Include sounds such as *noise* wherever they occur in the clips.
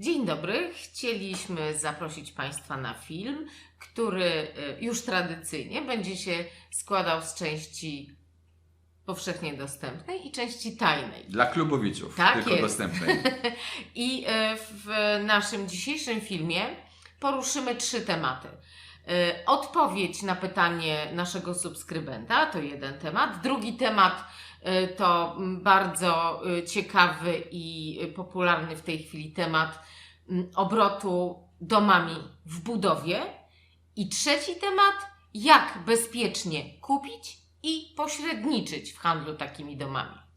Dzień dobry. Chcieliśmy zaprosić Państwa na film, który y, już tradycyjnie będzie się składał z części powszechnie dostępnej i części tajnej. Dla klubowiczów, Tak tylko jest. dostępnej. *laughs* I y, w naszym dzisiejszym filmie poruszymy trzy tematy. Y, Odpowiedź na pytanie naszego subskrybenta to jeden temat. Drugi temat y, to bardzo y, ciekawy i popularny w tej chwili temat obrotu domami w budowie. I trzeci temat, jak bezpiecznie kupić i pośredniczyć w handlu takimi domami.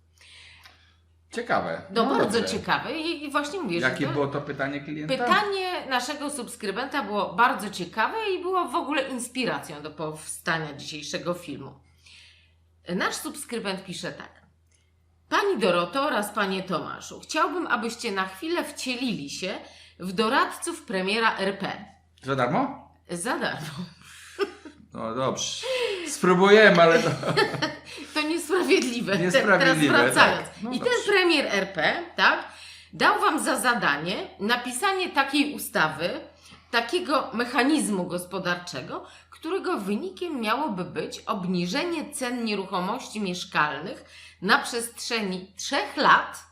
Ciekawe. No, bardzo dobrze. ciekawe i i właśnie mówię, Jakie że to było to pytanie klienta? pytanie naszego subskrybenta było bardzo ciekawe i było w ogóle inspiracją do powstania dzisiejszego filmu. Nasz subskrybent pisze tak. Pani Doroto oraz Panie Tomaszu, chciałbym, abyście na chwilę wcielili się w doradców premiera RP. Za darmo? Za darmo. No dobrze. Spróbujemy, ale to... *laughs* To niesprawiedliwe. Niesprawiedliwe, Teraz wracając. tak. No I ten dobrze. premier RP, tak, dał Wam za zadanie napisanie takiej ustawy, takiego mechanizmu gospodarczego, którego wynikiem miałoby być obniżenie cen nieruchomości mieszkalnych na przestrzeni trzech lat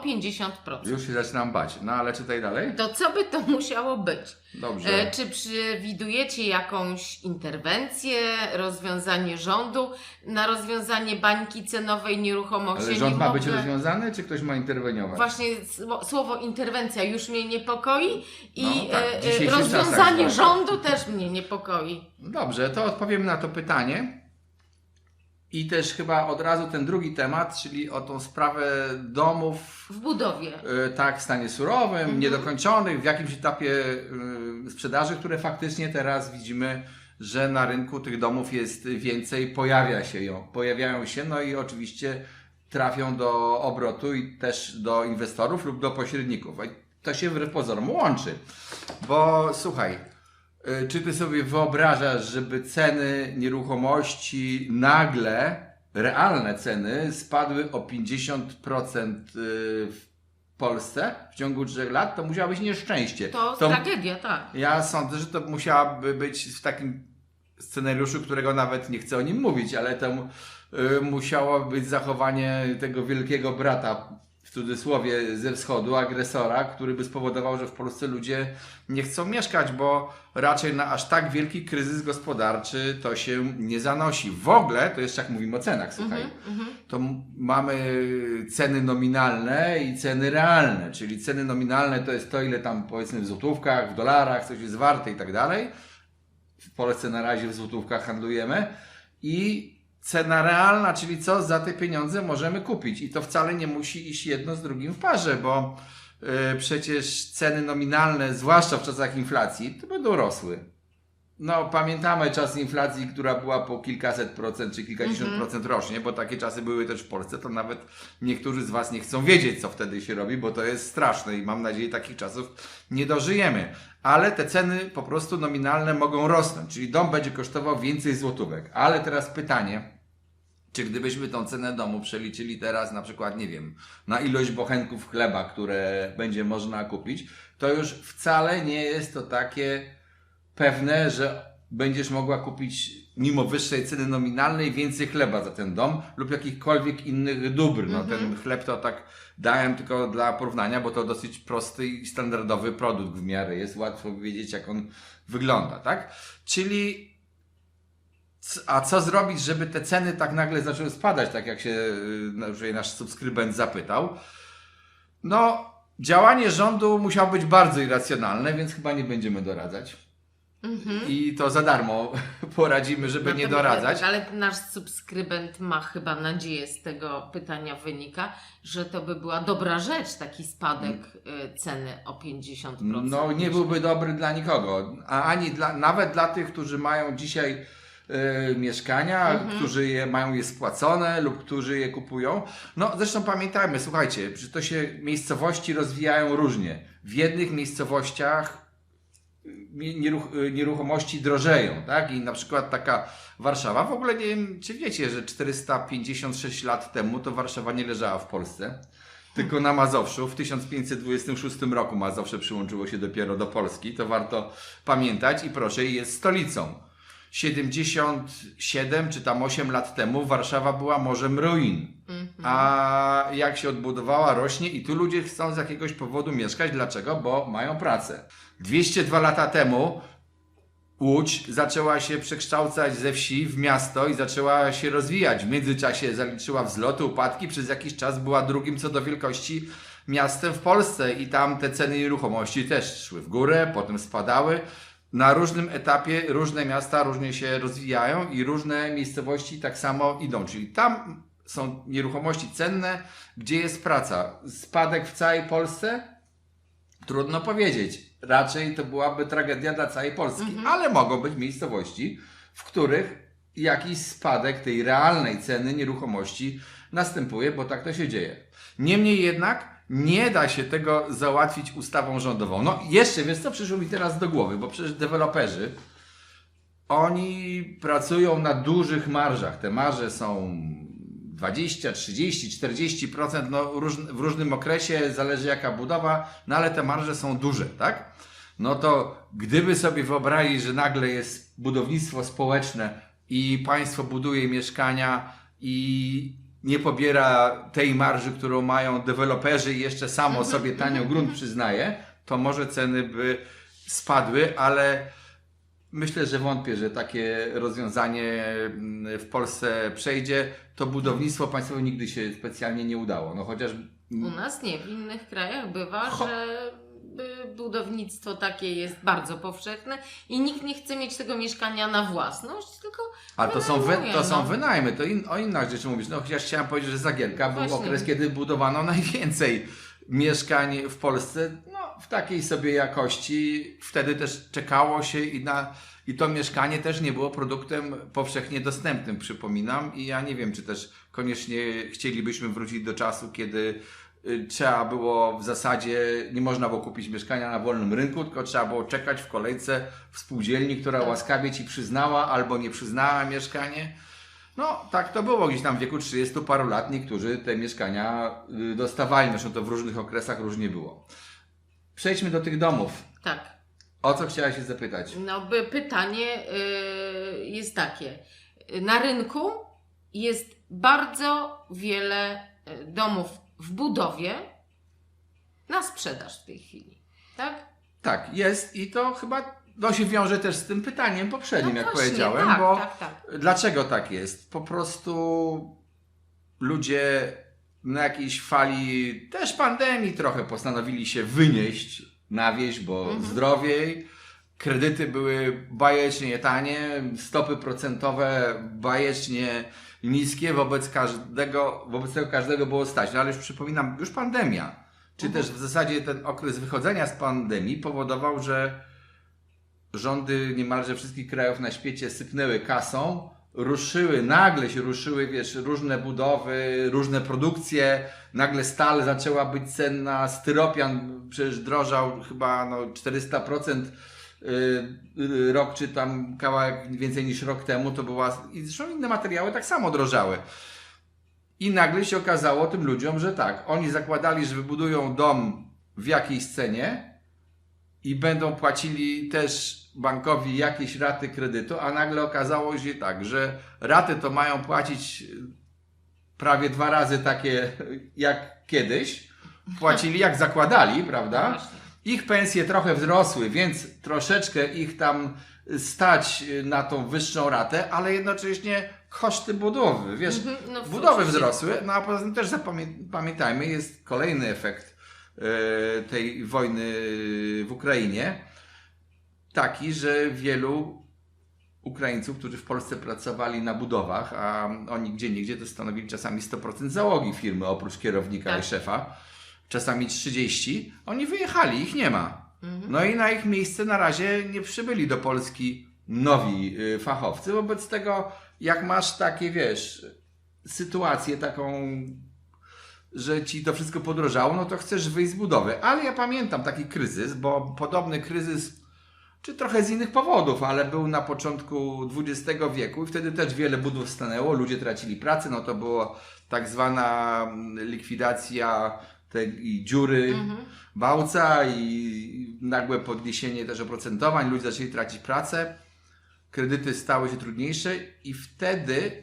o 50%. Już się zaczynam bać. No ale czytaj dalej. To co by to musiało być? Dobrze. E, Czy przewidujecie jakąś interwencję, rozwiązanie rządu na rozwiązanie bańki cenowej nieruchomości? Ale rząd ma być rozwiązany, czy ktoś ma interweniować? Właśnie sło- słowo interwencja już mnie niepokoi i No tak, e, e, rozwiązanie czasach, rządu też mnie niepokoi. Dobrze, to odpowiem na to pytanie. I też chyba od razu ten drugi temat, czyli o tą sprawę domów W budowie. y, tak w stanie surowym, Mhm. niedokończonych, w jakimś etapie y, sprzedaży, które faktycznie teraz widzimy, że na rynku tych domów jest więcej, pojawia się ją, pojawiają się, no i oczywiście trafią do obrotu i też do inwestorów lub do pośredników. To się wbrew pozorom łączy, bo słuchaj, czy ty sobie wyobrażasz, żeby ceny nieruchomości nagle, realne ceny, spadły o 50% y, w Polsce w ciągu 3 lat? To musiało być nieszczęście. To, To- tragedia, tak. ja sądzę, że to musiałaby być w takim scenariuszu, którego nawet nie chcę o nim mówić, ale to y, musiało być zachowanie tego wielkiego brata, cudzysłowie, ze wschodu, agresora, który by spowodował, że w Polsce ludzie nie chcą mieszkać, bo raczej na aż tak wielki kryzys gospodarczy to się nie zanosi. W ogóle, to jeszcze jak mówimy o cenach, słuchaj, Mhm, mhm. to mamy ceny nominalne i ceny realne, czyli ceny nominalne to jest to, ile tam powiedzmy w złotówkach, w dolarach coś jest warte i tak dalej. W Polsce na razie w złotówkach handlujemy i cena realna, czyli co za te pieniądze możemy kupić. I to wcale nie musi iść jedno z drugim w parze, bo y, przecież ceny nominalne, zwłaszcza w czasach inflacji, to będą rosły. No, pamiętamy czas inflacji, która była po kilkaset procent czy kilkadziesiąt Mhm. procent rocznie, bo takie czasy były też w Polsce, to nawet niektórzy z Was nie chcą wiedzieć, co wtedy się robi, bo to jest straszne i mam nadzieję, takich czasów nie dożyjemy. Ale te ceny po prostu nominalne mogą rosnąć, czyli dom będzie kosztował więcej złotówek. Ale teraz pytanie, czy gdybyśmy tą cenę domu przeliczyli teraz na przykład, nie wiem, na ilość bochenków chleba, które będzie można kupić, to już wcale nie jest to takie pewne, że będziesz mogła kupić mimo wyższej ceny nominalnej więcej chleba za ten dom lub jakichkolwiek innych dóbr. No ten chleb to tak dałem tylko dla porównania, bo to dosyć prosty i standardowy produkt w miarę jest, łatwo wiedzieć jak on wygląda, tak? Czyli a co zrobić, żeby te ceny tak nagle zaczęły spadać, tak jak się y, tutaj nasz subskrybent zapytał? No, działanie rządu musiało być bardzo irracjonalne, więc chyba nie będziemy doradzać. Mhm. I to za darmo *laughs* poradzimy, żeby No nie doradzać. tak, Ale nasz subskrybent ma chyba nadzieję z tego pytania wynika, że to by była dobra rzecz, taki spadek y, ceny o 50%. No, nie byłby dobry dla nikogo. A ani dla, nawet dla tych, którzy mają dzisiaj e, mieszkania, Mhm. którzy je, mają je spłacone lub którzy je kupują. No, zresztą pamiętajmy, słuchajcie, że to się miejscowości rozwijają różnie. W jednych miejscowościach nie- nieruch, nieruchomości drożeją, tak? I na przykład taka Warszawa, w ogóle nie wiem, czy wiecie, że 456 lat temu to Warszawa nie leżała w Polsce. tylko na Mazowszu. W 1526 roku Mazowsze przyłączyło się dopiero do Polski, to warto pamiętać i proszę, jest stolicą. 77 czy tam 8 lat temu Warszawa była morzem ruin. A jak się odbudowała, rośnie i tu ludzie chcą z jakiegoś powodu mieszkać. Dlaczego? Bo mają pracę. 202 lata temu Łódź zaczęła się przekształcać ze wsi w miasto i zaczęła się rozwijać. W międzyczasie zaliczyła wzloty, upadki. Przez jakiś czas była drugim co do wielkości miastem w Polsce i tam te ceny nieruchomości też szły w górę, potem spadały. Na różnym etapie różne miasta różnie się rozwijają i różne miejscowości tak samo idą. Czyli tam są nieruchomości cenne, gdzie jest praca. Spadek w całej Polsce? Trudno powiedzieć. Raczej to byłaby tragedia dla całej Polski, ale mogą być miejscowości, w których jakiś spadek tej realnej ceny nieruchomości następuje, bo tak to się dzieje. Niemniej jednak nie da się tego załatwić ustawą rządową. No jeszcze, wiesz co przyszło mi teraz do głowy, bo przecież deweloperzy, oni pracują na dużych marżach. Te marże są 20, 30, 40%, no w różnym okresie, zależy jaka budowa, no ale te marże są duże, tak? No to gdyby sobie wyobrazić, że nagle jest budownictwo społeczne i państwo buduje mieszkania i nie pobiera tej marży, którą mają deweloperzy i jeszcze samo sobie tanio grunt przyznaje, to może ceny by spadły, ale Myślę, że wątpię, że takie rozwiązanie mm, w Polsce przejdzie. To budownictwo państwowe nigdy się specjalnie nie udało. No chociaż U nas nie, w innych krajach bywa, Ho- że budownictwo takie jest bardzo powszechne i nikt nie chce mieć tego mieszkania na własność, tylko A to są, wy, to są no. wynajmy, to in, o innych rzeczy mówisz. No chociaż chciałem powiedzieć, że Zagielka był Właśnie. okres, kiedy budowano *laughs* najwięcej mieszkań w Polsce, no w takiej sobie jakości. Wtedy też czekało się i na i to mieszkanie też nie było produktem powszechnie dostępnym, przypominam. I ja nie wiem, czy też koniecznie chcielibyśmy wrócić do czasu, kiedy trzeba było w zasadzie, nie można było kupić mieszkania na wolnym rynku, tylko trzeba było czekać w kolejce w spółdzielni, która Tak. łaskawie ci przyznała albo nie przyznała mieszkanie. No, tak to było gdzieś tam w wieku 30 paru lat. Niektórzy te mieszkania y, dostawali, zresztą to w różnych okresach różnie było. Przejdźmy do tych domów. tak. O co chciałaś się zapytać? No pytanie y, jest takie. Na rynku jest bardzo wiele y, domów w budowie na sprzedaż w tej chwili. Tak? Tak, jest i to chyba no, się wiąże też z tym pytaniem poprzednim, No jak właśnie, powiedziałem, tak, bo tak, tak. dlaczego tak jest? Po prostu ludzie na jakiejś fali też pandemii trochę postanowili się wynieść na wieś, bo Mhm. zdrowiej. Kredyty były bajecznie tanie, stopy procentowe bajecznie niskie, wobec każdego, wobec tego każdego było stać. No ale już przypominam, już pandemia, czy też w zasadzie ten okres wychodzenia z pandemii powodował, że rządy niemalże wszystkich krajów na świecie sypnęły kasą, ruszyły, nagle się ruszyły, wiesz, różne budowy, różne produkcje, nagle stal zaczęła być cenna, styropian przecież drożał chyba no, 400% y, y, rok czy tam kawałek więcej niż rok temu to była, i zresztą inne materiały tak samo drożały. I nagle się okazało tym ludziom, że tak, oni zakładali, że wybudują dom w jakiejś cenie, i będą płacili też bankowi jakieś raty kredytu, a nagle okazało się tak, że raty to mają płacić y, prawie dwa razy takie jak kiedyś. Płacili jak zakładali, prawda? Ich pensje trochę wzrosły, więc troszeczkę ich tam stać na tą wyższą ratę, ale jednocześnie koszty budowy, wiesz, Mhm, no, budowy wzrosły, no a poza tym też zapamię- pamiętajmy, jest kolejny efekt e, tej wojny w Ukrainie, taki, że wielu Ukraińców, którzy w Polsce pracowali na budowach, a oni gdzie niegdzie to stanowili czasami 100% załogi firmy, oprócz kierownika Tak. i szefa, czasami 30, oni wyjechali, ich nie ma. Mhm. No i na ich miejsce na razie nie przybyli do Polski nowi y, fachowcy. Wobec tego, jak masz takie, wiesz, sytuację taką, że ci to wszystko podrożało, no to chcesz wyjść z budowy. Ale ja pamiętam taki kryzys, bo podobny kryzys, czy trochę z innych powodów, ale był na początku XX wieku i wtedy też wiele budów stanęło, ludzie tracili pracę, no to było tak zwana mm, likwidacja te i dziury Mhm. Bałca i nagłe podniesienie też oprocentowań, ludzie zaczęli tracić pracę, kredyty stały się trudniejsze i wtedy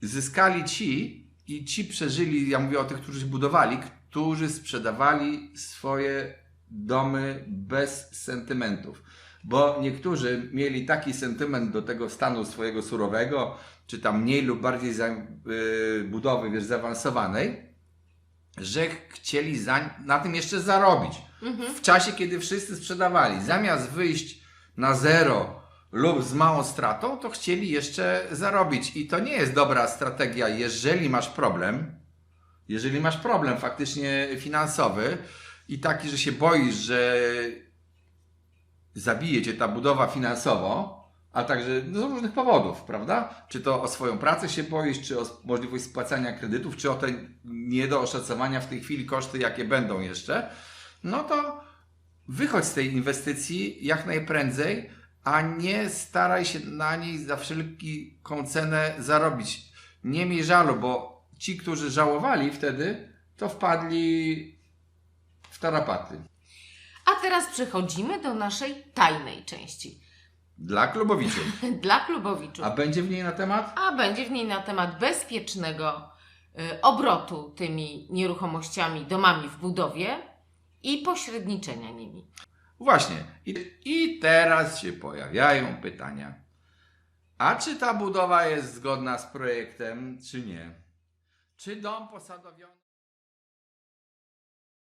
zyskali ci i ci przeżyli, ja mówię o tych, którzy budowali, którzy sprzedawali swoje domy bez sentymentów. Bo niektórzy mieli taki sentyment do tego stanu swojego surowego, czy tam mniej lub bardziej za, yy, budowy wiesz, zaawansowanej, że chcieli za, na tym jeszcze zarobić. Mhm. W czasie, kiedy wszyscy sprzedawali, zamiast wyjść na zero lub z małą stratą, to chcieli jeszcze zarobić. I to nie jest dobra strategia, jeżeli masz problem, jeżeli masz problem faktycznie finansowy i taki, że się boisz, że zabije cię ta budowa finansowo, a także no, z różnych powodów, prawda? Czy to o swoją pracę się boisz, czy o możliwość spłacania kredytów, czy o te nie do oszacowania w tej chwili koszty, jakie będą jeszcze, no to wychodź z tej inwestycji jak najprędzej, a nie staraj się na niej za wszelką cenę zarobić. Nie miej żalu, bo ci, którzy żałowali wtedy, to wpadli w tarapaty. A teraz przechodzimy do naszej tajnej części. Dla klubowiczów. *laughs* Dla klubowiczów. A będzie w niej na temat? A będzie w niej na temat bezpiecznego y, obrotu tymi nieruchomościami, domami w budowie i pośredniczenia nimi. Właśnie. I, I teraz się pojawiają pytania. A czy ta budowa jest zgodna z projektem, czy nie? Czy dom posadowiony.